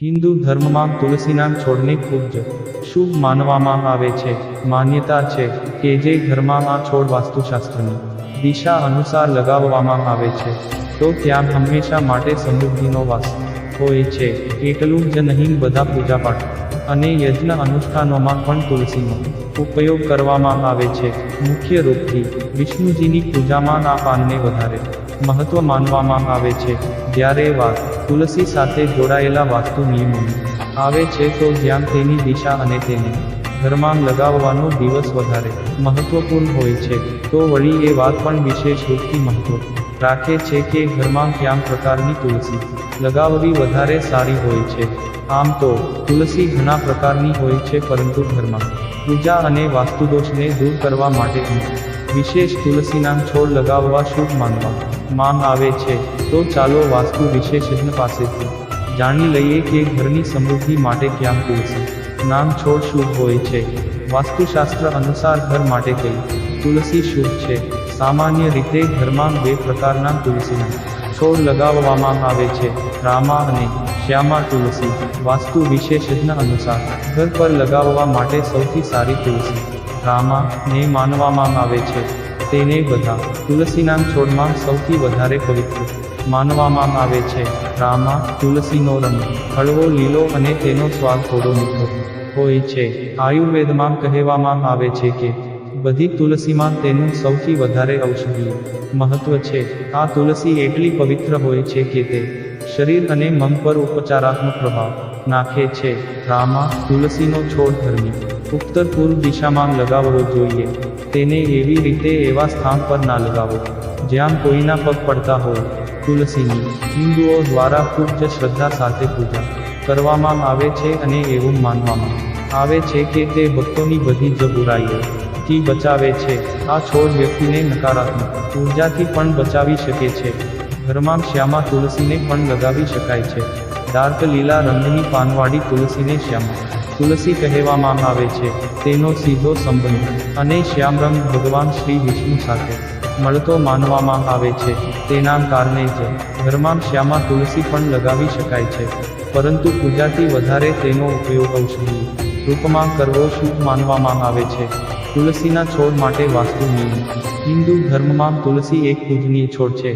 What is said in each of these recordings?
હિન્દુ ધર્મમાં તુલસીના છોડને ખૂબ જ શુભ માનવામાં આવે છે. માન્યતા છે કે જે ઘરમાં આ છોડ વાસ્તુશાસ્ત્રની દિશા અનુસાર લગાવવામાં આવે છે, તો ત્યાં હંમેશા માટે સમૃદ્ધિનો વાસ હોય છે. એટલું જ નહીં, બધા પૂજાપાઠ અને યજ્ઞ અનુષ્ઠાનોમાં પણ તુલસીનો ઉપયોગ કરવામાં આવે છે. મુખ્ય રૂપથી વિષ્ણુજીની પૂજામાં આ પાનને વધારે મહત્વ માનવામાં આવે છે. જ્યારે વાત તુલસી સાથે જોડાયેલા વાસ્તુ નિયમોની આવે છે તો જ્યાં તેની દિશા અને તેને ઘરમાં લગાવવાનો દિવસ વધારે મહત્વપૂર્ણ હોય છે. તો વળી એ વાત પણ વિશેષ રૂપથી મહત્વ રાખે છે કે ઘરમાં ક્યાં પ્રકારની તુલસી લગાવવી વધારે સારી હોય છે. આમ તો તુલસી ઘણા પ્રકારની હોય છે પરંતુ ઘરમાં પૂજા અને વાસ્તુદોષને દૂર કરવા માટે વિશેષ તુલસીના છોડ લગાવવા શુભ માનવામાં આવે છે, તો ચાલો વાસ્તુ વિશેષજ્ઞ પાસેથી જાણી લઈએ કે ઘરની સમૃદ્ધિ માટે ક્યાં તુલસી? નામ છોડ શુભ હોય છે. વાસ્તુશાસ્ત્ર અનુસાર ઘર માટે કઈ? તુલસી શુભ છે. સામાન્ય રીતે ઘરમાં બે પ્રકારના તુલસીના છોડ લગાવવામાં આવે છે. રામા અને શ્યામા તુલસી. વાસ્તુ વિશેષજ્ઞ અનુસાર? ઘર પર લગાવવા માટે સૌથી સારી તુલસી. રામા ને માનવામાં આવે છે. તેને બધા તુલસીના છોડમાં સૌથી વધારે પવિત્ર માનવામાં આવે છે. રામા, તુલસીનો રંગ, હળવો, લીલો અને તેનો સ્વાદ થોડો મીઠો હોય છે. આયુર્વેદમાં કહેવામાં આવે છે કે, બધી તુલસીમાં તેનું સૌથી વધારે ઔષધીય મહત્વ છે. આ તુલસી એટલી પવિત્ર હોય છે કે તે શરીર અને મન પર ઉપચારાત્મક પ્રભાવ નાખે છે. રામા, તુલસીનો છોડ ઘરની ઉત્તર પૂર્વ દિશામાં લગાવવો જોઈએ. તેને એવી રીતે એવા સ્થાન પર ના લગાવો, જ્યાં કોઈના પગ પડતા હોય. તુલસીની હિન્દુઓ દ્વારા ખૂબ જ શ્રદ્ધા સાથે પૂજા કરવામાં આવે છે અને એવું માનવામાં આવે છે કે તે ભક્તોની બધી જ બુરાઈઓ બચાવે છે. આ છોડ વ્યક્તિને નકારાત્મક ઉર્જાથી પણ બચાવી શકે છે. ઘરમાં શ્યામા તુલસીને પણ લગાવી શકાય છે. ડાર્ક લીલા રંગની પાનવાળી તુલસીને શ્યામા તુલસી કહેવામાં આવે છે, તેનો સીધો સંબંધ, અને શ્યામ રંગ ભગવાન શ્રી વિષ્ણુ સાથે, મળતો માનવામાં આવે છે, તેના કારણે જ, ઘરમાં શ્યામા તુલસી પણ લગાવી શકાય છે, પરંતુ પૂજાથી વધારે તેનો ઉપયોગ ઔષધિ રૂપમાં કરવો શુભ માનવામાં આવે છે, તુલસીના છોડ માટે વાસ્તુ નિયમ, હિન્દુ ધર્મમાં તુલસી એક પૂજનીય છોડ છે,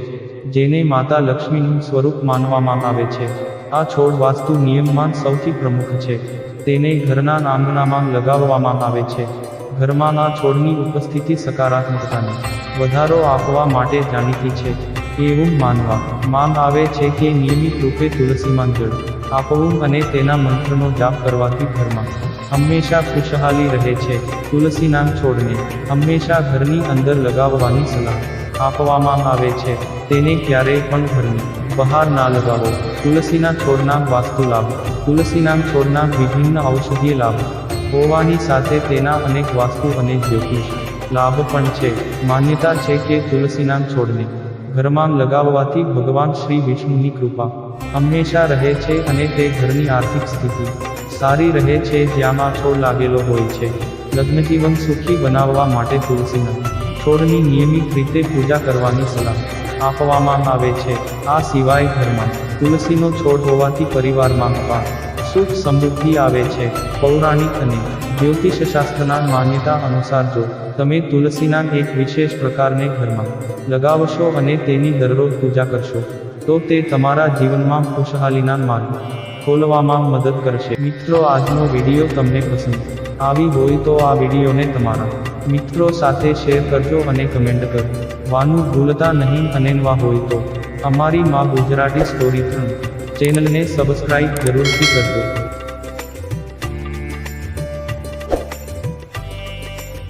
જેને માતા લક્ષ્મીનું સ્વરૂપ માનવામાં આવે છે, આ છોડ વાસ્તુ નિયમમાં સૌથી પ્રમુખ છે. તેને ઘરના આંગણામાં લગાવવામાં આવે છે. ઘરમાંના છોડની ઉપસ્થિતિ સકારાત્મકતાને. વધારો આપવા માટે જાણીતી છે. એવું માનવા, માંગ આવે છે કે નિયમિત રૂપે તુલસીમાં જળ આપવું અને તેના મંત્રનો જાપ કરવાથી ઘરમાં હંમેશા ખુશહાલી રહે છે. તુલસીના છોડને હંમેશા ઘરની અંદર લગાવવાની સલાહ આપવામાં આવે છે. તેને ક્યારેય પણ ઘરની બહાર ના લગાવો. તુલસીના છોડના વાસ્તુ લાભ તુલસીના છોડના વિભિન્ન ઔષધીય લાભ. હોવાની સાથે તેના અનેક વાસ્તુ અને જ્યોતિષ લાભ પણ છે. માન્યતા છે કે તુલસીના છોડને ઘરમાં લગાવવાથી ભગવાન શ્રી વિષ્ણુની કૃપા હંમેશા રહે છે અને તે ઘરની આર્થિક સ્થિતિ સારી રહે છે જ્યાંમાં છોડ લાગેલો હોય છે. લગ્નજીવન સુખી બનાવવા માટે તુલસીના છોડની નિયમિત રીતે પૂજા કરવાની સલાહ આપવામાં આવે છે. આ સિવાય ઘરમાં તુલસીનો છોડ હોવાથી પરિવારમાં પણ સુખ સમૃદ્ધિ આવે છે. પૌરાણિક અને જ્યોતિષશાસ્ત્રના માન્યતા અનુસાર જો તમે તુલસીના એક વિશેષ પ્રકારને ઘરમાં લગાવશો અને તેની દરરોજ પૂજા કરશો, તો તે તમારા જીવનમાં ખુશહાલીના માર્ગ ખોલવામાં મદદ કરશે. મિત્રો, આજનો વીડિયો તમને પસંદ આવી હોય તો આ વિડીયોને તમારા મિત્રો સાથે શેર કરજો અને કમેન્ટ કરો. વાનું ભૂલતા નહીં અને હોય તો અમારી માં ગુજરાતી સ્ટોરી ત્રણ ચેનલને સબસ્ક્રાઇબ જરૂરથી કરજો.